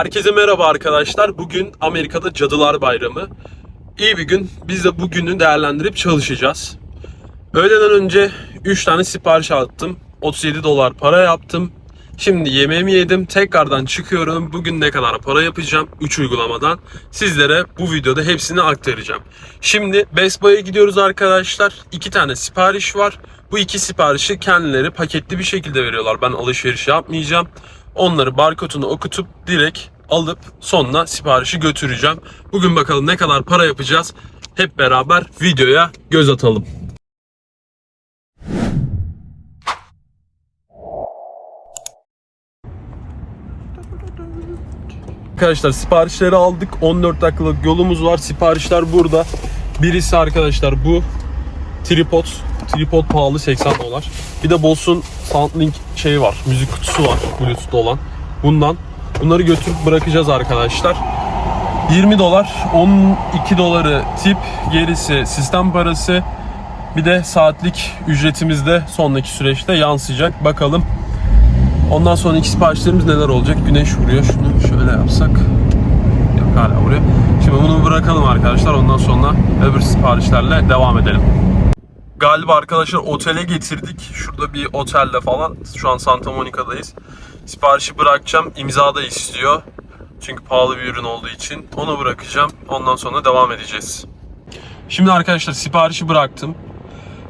Herkese merhaba arkadaşlar. Bugün Amerika'da Cadılar Bayramı. İyi bir gün. Biz de bugünü değerlendirip çalışacağız. Öğleden önce 3 tane sipariş attım. 37 dolar para yaptım. Şimdi yemeğimi yedim. Tekrardan çıkıyorum. Bugün ne kadar para yapacağım 3 uygulamadan. Sizlere bu videoda hepsini aktaracağım. Şimdi Best Buy'a gidiyoruz arkadaşlar. 2 tane sipariş var. Bu iki siparişi kendileri paketli bir şekilde veriyorlar. Ben alışveriş yapmayacağım. Onları barkodunu okutup direkt alıp sonra siparişi götüreceğim. Bugün bakalım ne kadar para yapacağız. Hep beraber videoya göz atalım. Arkadaşlar siparişleri aldık. 14 dakikalık yolumuz var. Siparişler burada. Birisi arkadaşlar bu tripod. Tripod pahalı 80 dolar. Bir de Bose'un Soundlink şeyi var. Müzik kutusu var. Bluetooth olan. Bundan. Bunları götürüp bırakacağız arkadaşlar. 20 dolar. 12 doları tip. Gerisi sistem parası. Bir de saatlik ücretimiz de sonraki süreçte yansıyacak. Bakalım Ondan sonraki siparişlerimiz neler olacak? Güneş vuruyor. Şunu şöyle yapsak. Yok hala vuruyor. Şimdi bunu bırakalım arkadaşlar. Ondan sonra öbür siparişlerle devam edelim. Galiba arkadaşlar otele getirdik. Şurada bir otelde falan. Şu an Santa Monica'dayız. Siparişi bırakacağım. İmza da istiyor. Çünkü pahalı bir ürün olduğu için. Onu bırakacağım. Ondan sonra devam edeceğiz. Şimdi arkadaşlar siparişi bıraktım.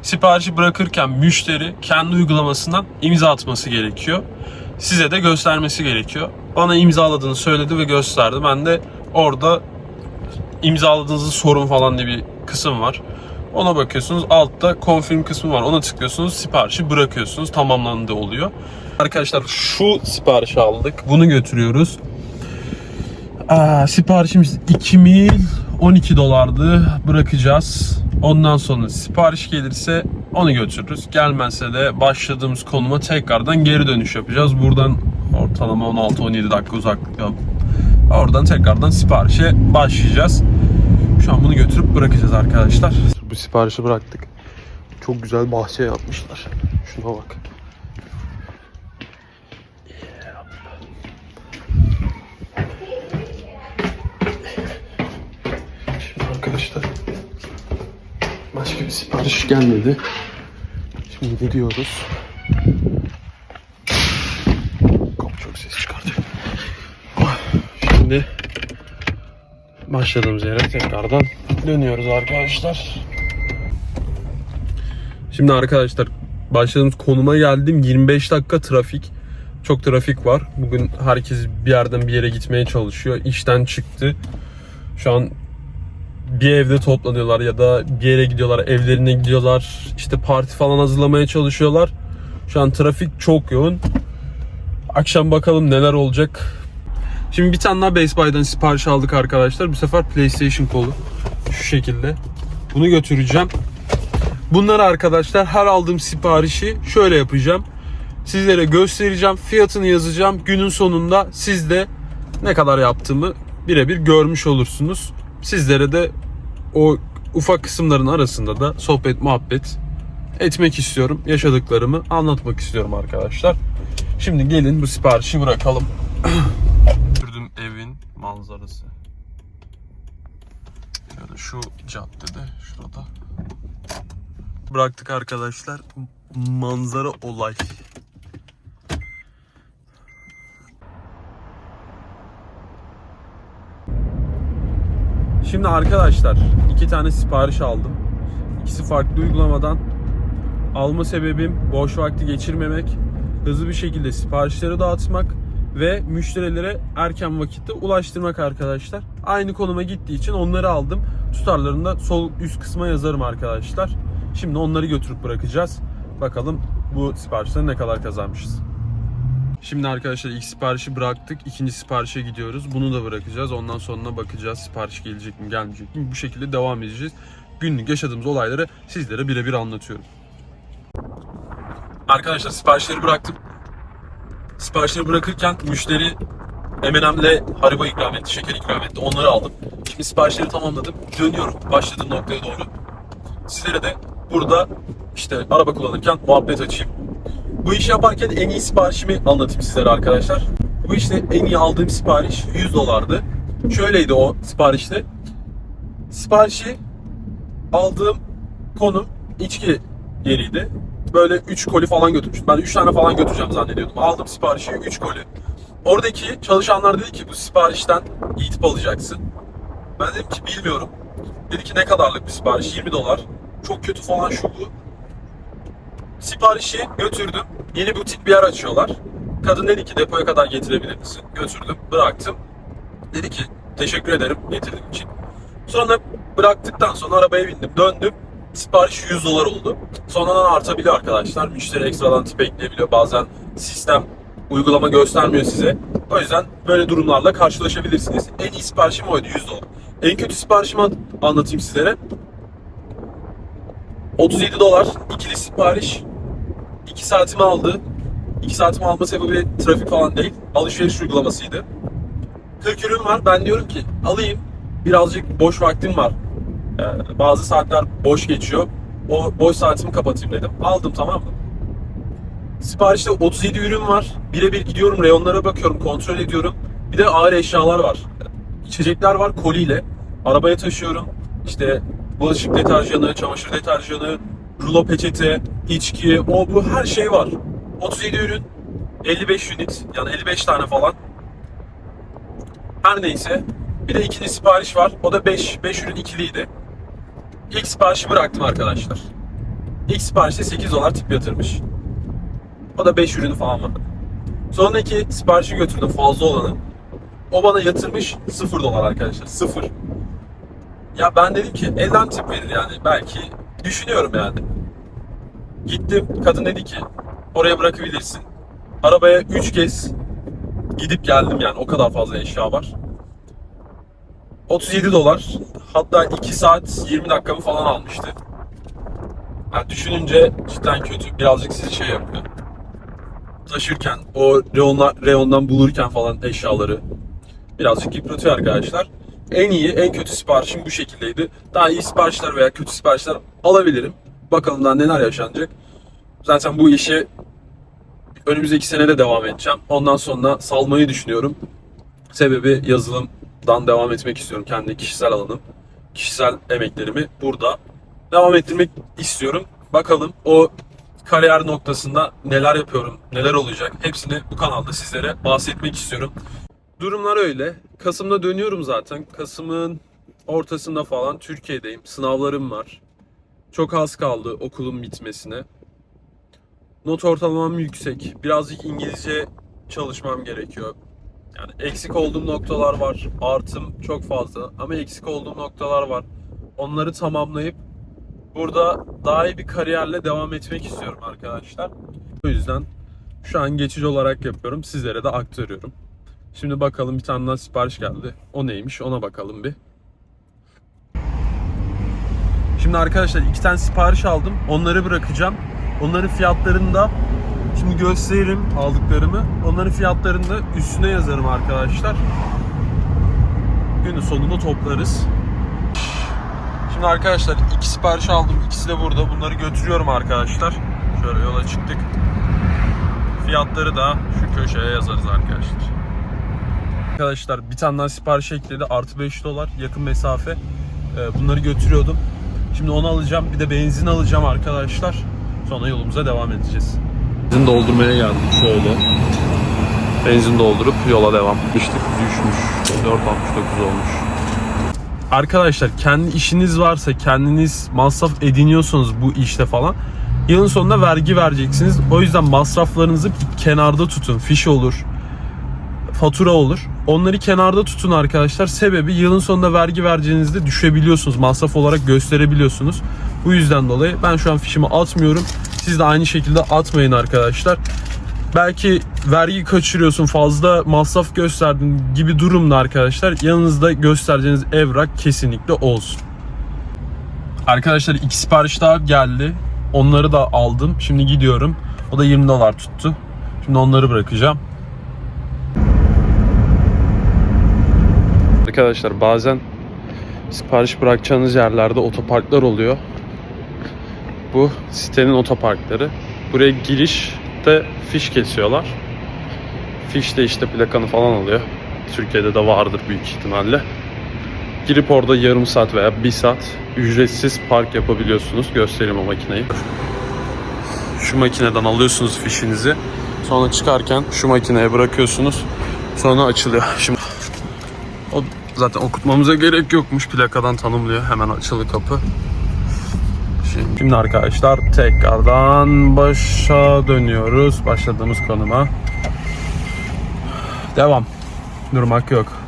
Siparişi bırakırken müşteri kendi uygulamasından imza atması gerekiyor. Size de göstermesi gerekiyor. Bana imzaladığını söyledi ve gösterdi. Ben de orada imzaladığınızı sorun falan diye bir kısım var. Ona bakıyorsunuz. Altta confirm kısmı var. Ona tıklıyorsunuz. Siparişi bırakıyorsunuz. Tamamlandı oluyor. Arkadaşlar şu siparişi aldık. Bunu götürüyoruz. Aa, siparişimiz 2012 dolardı. Bırakacağız. Ondan sonra sipariş gelirse onu götürürüz. Gelmezse de başladığımız konuma tekrardan geri dönüş yapacağız. Buradan ortalama 16-17 dakika uzaklıkta. Oradan tekrardan siparişe başlayacağız. Şu an bunu götürüp bırakacağız arkadaşlar. Bu siparişi bıraktık. Çok güzel bahçe yapmışlar. Şuna bak. Şimdi arkadaşlar başka bir sipariş gelmedi. Şimdi gidiyoruz. Kapı çok ses çıkartıyor. Şimdi başladığımız yere tekrardan dönüyoruz arkadaşlar. Şimdi arkadaşlar başladığımız konuma geldim. 25 dakika trafik. Çok trafik var. Bugün herkes bir yerden bir yere gitmeye çalışıyor. İşten çıktı. Şu an bir evde toplanıyorlar ya da bir yere gidiyorlar, evlerine gidiyorlar. İşte parti falan hazırlamaya çalışıyorlar. Şu an trafik çok yoğun. Akşam bakalım neler olacak. Şimdi bir tane daha Best Buy'dan sipariş aldık arkadaşlar. Bu sefer PlayStation kolu. Şu şekilde. Bunu götüreceğim. Bunları arkadaşlar her aldığım siparişi şöyle yapacağım. Sizlere göstereceğim. Fiyatını yazacağım. Günün sonunda siz de ne kadar yaptığımı birebir görmüş olursunuz. Sizlere de o ufak kısımların arasında da sohbet muhabbet etmek istiyorum. Yaşadıklarımı anlatmak istiyorum arkadaşlar. Şimdi gelin bu siparişi bırakalım. Gördüğüm evin manzarası. Şöyle şu caddede şurada. Bıraktık arkadaşlar. Manzara olay. Şimdi arkadaşlar iki tane sipariş aldım. İkisi farklı uygulamadan. Alma sebebim boş vakti geçirmemek, hızlı bir şekilde siparişleri dağıtmak ve müşterilere erken vakitte ulaştırmak arkadaşlar. Aynı konuma gittiği için onları aldım. Tutarlarını da sol üst kısma yazarım arkadaşlar. Şimdi onları götürüp bırakacağız. Bakalım bu siparişten ne kadar kazanmışız. Şimdi arkadaşlar ilk siparişi bıraktık. İkinci siparişe gidiyoruz. Bunu da bırakacağız. Ondan sonra bakacağız sipariş gelecek mi gelmeyecek mi. Bu şekilde devam edeceğiz. Günlük yaşadığımız olayları sizlere birebir anlatıyorum. Arkadaşlar siparişleri bıraktım. Siparişleri bırakırken müşteri M&M'le haribo ikram etti, şeker ikram etti. Onları aldım. Şimdi siparişleri tamamladım. Dönüyorum başladığım noktaya doğru. Sizlere de burada işte araba kullanırken muhabbet açayım. Bu işi yaparken en iyi siparişimi anlatayım sizlere arkadaşlar. Bu işte en iyi aldığım sipariş 100 dolardı. Şöyleydi o siparişte. Siparişi aldığım konum içki yeriydi. Böyle 3 koli falan götürmüştüm. Ben 3 tane falan götüreceğim zannediyordum. Aldım siparişi 3 koli. Oradaki çalışanlar dedi ki bu siparişten iyi tip alacaksın. Ben dedim ki bilmiyorum. Dedi ki ne kadarlık bir sipariş? 20 dolar. Çok kötü falan şu bu. Siparişi götürdüm. Yeni butik bir yer açıyorlar. Kadın dedi ki depoya kadar getirebilir misin? Götürdüm, bıraktım. Dedi ki teşekkür ederim getirdiğin için. Sonra bıraktıktan sonra arabaya bindim, döndüm. Sipariş 100 dolar oldu. Sonradan artabiliyor arkadaşlar. Müşteri ekstradan tip ekleyebiliyor. Bazen sistem uygulama göstermiyor size. O yüzden böyle durumlarla karşılaşabilirsiniz. En iyi siparişim oydu 100 dolar. En kötü siparişimi an- anlatayım sizlere. 37 dolar ikili sipariş. 2 saatimi aldı. 2 saatimi alma sebebi trafik falan değil. Alışveriş uygulamasıydı. 40 ürün var. Ben diyorum ki alayım. Birazcık boş vaktim var. Ee, bazı saatler boş geçiyor. O boş saatimi kapatayım dedim. Aldım tamam mı? Siparişte 37 ürün var. Birebir gidiyorum reyonlara bakıyorum, kontrol ediyorum. Bir de ağır eşyalar var. İçecekler var koliyle. Arabaya taşıyorum. İşte bulaşık deterjanı, çamaşır deterjanı, rulo peçete, içki, o bu her şey var. 37 ürün, 55 unit yani 55 tane falan. Her neyse. Bir de ikinci sipariş var. O da 5, 5 ürün ikiliydi. İlk siparişi bıraktım arkadaşlar. İlk siparişte 8 dolar tip yatırmış. O da 5 ürünü falan vardı. Sonraki siparişi götürdüm fazla olanı. O bana yatırmış 0 dolar arkadaşlar. 0. Ya ben dedim ki elden tip verir yani. Belki düşünüyorum yani. Gittim. Kadın dedi ki oraya bırakabilirsin. Arabaya 3 kez gidip geldim yani. O kadar fazla eşya var. 37 dolar. Hatta 2 saat 20 dakikamı falan almıştı. Yani düşününce cidden kötü. Birazcık sizi şey yapıyor. Taşırken, o reyonla, reyondan bulurken falan eşyaları birazcık yıpratıyor arkadaşlar. En iyi, en kötü siparişim bu şekildeydi. Daha iyi siparişler veya kötü siparişler alabilirim. Bakalım daha neler yaşanacak. Zaten bu işi önümüzdeki sene de devam edeceğim. Ondan sonra salmayı düşünüyorum. Sebebi yazılımdan devam etmek istiyorum. Kendi kişisel alanım, kişisel emeklerimi burada devam ettirmek istiyorum. Bakalım o kariyer noktasında neler yapıyorum, neler olacak hepsini bu kanalda sizlere bahsetmek istiyorum. Durumlar öyle. Kasım'da dönüyorum zaten. Kasım'ın ortasında falan Türkiye'deyim. Sınavlarım var. Çok az kaldı okulun bitmesine. Not ortalamam yüksek. Birazcık İngilizce çalışmam gerekiyor. Yani eksik olduğum noktalar var. Artım çok fazla ama eksik olduğum noktalar var. Onları tamamlayıp burada daha iyi bir kariyerle devam etmek istiyorum arkadaşlar. O yüzden şu an geçici olarak yapıyorum. Sizlere de aktarıyorum. Şimdi bakalım bir tane daha sipariş geldi. O neymiş ona bakalım bir. Şimdi arkadaşlar iki tane sipariş aldım. Onları bırakacağım. Onların fiyatlarını da şimdi gösteririm aldıklarımı. Onların fiyatlarını da üstüne yazarım arkadaşlar. Günün sonunda toplarız. Şimdi arkadaşlar iki sipariş aldım. İkisi de burada. Bunları götürüyorum arkadaşlar. Şöyle yola çıktık. Fiyatları da şu köşeye yazarız arkadaşlar. Arkadaşlar bir tane daha sipariş ekledi. Artı 5 dolar yakın mesafe. Ee, Bunları götürüyordum. Şimdi onu alacağım. Bir de benzin alacağım arkadaşlar. Sonra yolumuza devam edeceğiz. Benzin doldurmaya geldik şöyle. Benzin doldurup yola devam. Düştük düşmüş. 4.69 olmuş. Arkadaşlar kendi işiniz varsa kendiniz masraf ediniyorsanız bu işte falan yılın sonunda vergi vereceksiniz. O yüzden masraflarınızı kenarda tutun. Fiş olur, fatura olur. Onları kenarda tutun arkadaşlar. Sebebi yılın sonunda vergi vereceğinizde düşebiliyorsunuz. Masraf olarak gösterebiliyorsunuz. Bu yüzden dolayı ben şu an fişimi atmıyorum. Siz de aynı şekilde atmayın arkadaşlar. Belki vergi kaçırıyorsun, fazla masraf gösterdin gibi durumda arkadaşlar. Yanınızda göstereceğiniz evrak kesinlikle olsun. Arkadaşlar iki sipariş daha geldi. Onları da aldım. Şimdi gidiyorum. O da 20 dolar tuttu. Şimdi onları bırakacağım. Arkadaşlar bazen sipariş bırakacağınız yerlerde otoparklar oluyor. Bu sitenin otoparkları. Buraya girişte fiş kesiyorlar. Fiş de işte plakanı falan alıyor. Türkiye'de de vardır büyük ihtimalle. Girip orada yarım saat veya bir saat ücretsiz park yapabiliyorsunuz. Göstereyim o makineyi. Şu makineden alıyorsunuz fişinizi. Sonra çıkarken şu makineye bırakıyorsunuz. Sonra açılıyor. Şimdi zaten okutmamıza gerek yokmuş. Plakadan tanımlıyor. Hemen açılı kapı. Şimdi, şimdi arkadaşlar tekrardan başa dönüyoruz. Başladığımız konuma. Devam. Durmak yok.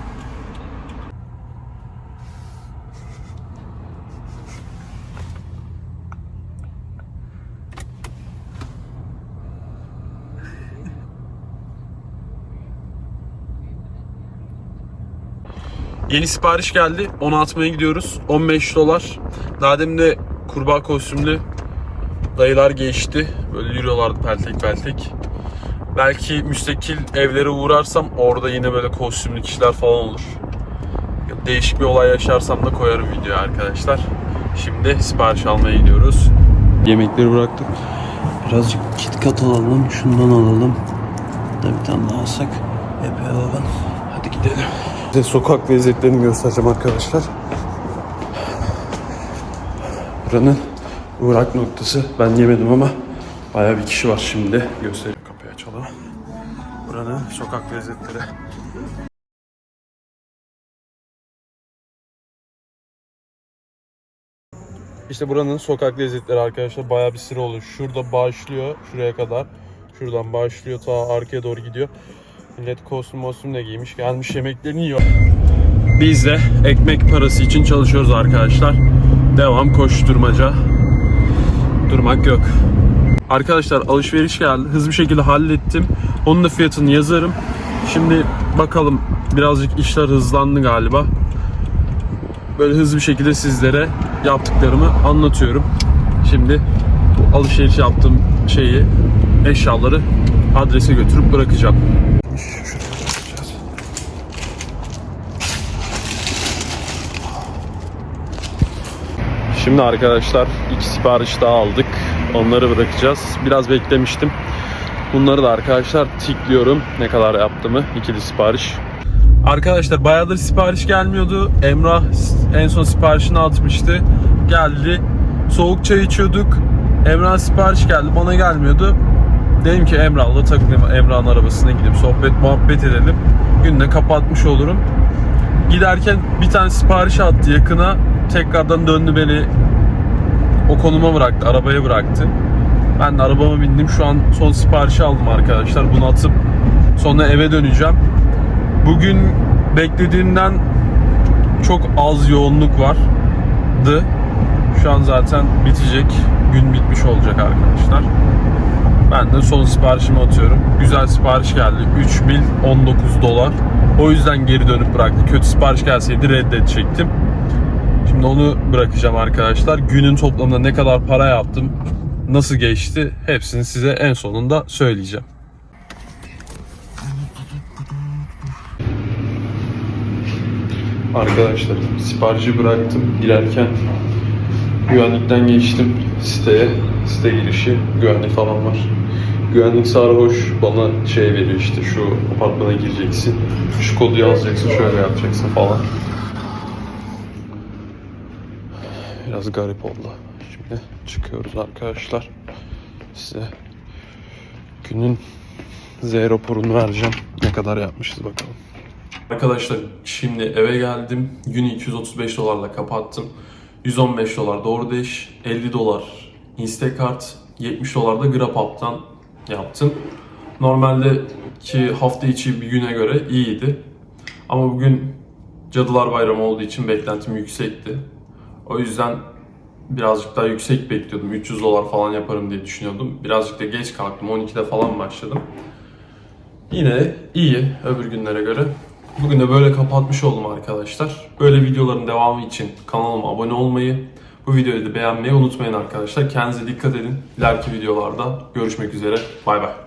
Yeni sipariş geldi. Onu atmaya gidiyoruz. 15 dolar. Daha demin de kurbağa kostümlü dayılar geçti. Böyle yürüyorlardı peltek peltek. Belki müstakil evlere uğrarsam orada yine böyle kostümlü kişiler falan olur. Değişik bir olay yaşarsam da koyarım video arkadaşlar. Şimdi sipariş almaya gidiyoruz. Yemekleri bıraktık. Birazcık KitKat alalım, şundan alalım. Da bir tane daha alsak epey alalım. Hadi gidelim. Size sokak lezzetlerini göstereceğim arkadaşlar. Buranın uğrak noktası. Ben yemedim ama bayağı bir kişi var şimdi. Göstereyim kapıyı açalım. Buranın sokak lezzetleri. İşte buranın sokak lezzetleri arkadaşlar bayağı bir sıra oluyor. Şurada başlıyor şuraya kadar. Şuradan başlıyor ta arkaya doğru gidiyor. Millet kostüm mostüm de giymiş gelmiş yemeklerini yiyor. Biz de ekmek parası için çalışıyoruz arkadaşlar. Devam koşturmaca. Durmak yok. Arkadaşlar alışveriş geldi. Hızlı bir şekilde hallettim. Onun da fiyatını yazarım. Şimdi bakalım birazcık işler hızlandı galiba. Böyle hızlı bir şekilde sizlere yaptıklarımı anlatıyorum. Şimdi bu alışveriş yaptığım şeyi, eşyaları adrese götürüp bırakacağım. Şuraya bırakacağız. Şimdi arkadaşlar iki sipariş daha aldık. Onları bırakacağız. Biraz beklemiştim. Bunları da arkadaşlar tikliyorum ne kadar yaptığımı. İkili sipariş. Arkadaşlar bayağıdır sipariş gelmiyordu. Emrah en son siparişini atmıştı. Geldi. Soğuk çay içiyorduk. Emrah sipariş geldi. Bana gelmiyordu. Dedim ki Emrah'la takılayım. Emrah'ın arabasına gidip sohbet muhabbet edelim. Günde kapatmış olurum. Giderken bir tane sipariş attı yakına. Tekrardan döndü beni o konuma bıraktı. Arabaya bıraktı. Ben de arabama bindim. Şu an son siparişi aldım arkadaşlar. Bunu atıp sonra eve döneceğim. Bugün beklediğimden çok az yoğunluk vardı. Şu an zaten bitecek. Gün bitmiş olacak arkadaşlar. Ben de son siparişimi atıyorum. Güzel sipariş geldi. 3019 dolar. O yüzden geri dönüp bıraktı. Kötü sipariş gelseydi reddedecektim. Şimdi onu bırakacağım arkadaşlar. Günün toplamında ne kadar para yaptım, nasıl geçti hepsini size en sonunda söyleyeceğim. Arkadaşlar siparişi bıraktım. Girerken güvenlikten geçtim siteye. Site girişi güvenlik falan var. Güvenlik sarhoş bana şey veriyor işte şu apartmana gireceksin. Şu kodu yazacaksın şöyle yapacaksın falan. Biraz garip oldu. Şimdi çıkıyoruz arkadaşlar. Size günün Z raporunu vereceğim. Ne kadar yapmışız bakalım. Arkadaşlar şimdi eve geldim. Günü 235 dolarla kapattım. 115 dolar DoorDash, 50 dolar Instacart, 70 dolar da Grabhub'dan yaptım. Normalde ki hafta içi bir güne göre iyiydi. Ama bugün Cadılar Bayramı olduğu için beklentim yüksekti. O yüzden birazcık daha yüksek bekliyordum. 300 dolar falan yaparım diye düşünüyordum. Birazcık da geç kalktım. 12'de falan başladım. Yine iyi öbür günlere göre. Bugün de böyle kapatmış oldum arkadaşlar. Böyle videoların devamı için kanalıma abone olmayı, bu videoyu da beğenmeyi unutmayın arkadaşlar. Kendinize dikkat edin. İleriki videolarda görüşmek üzere. Bay bay.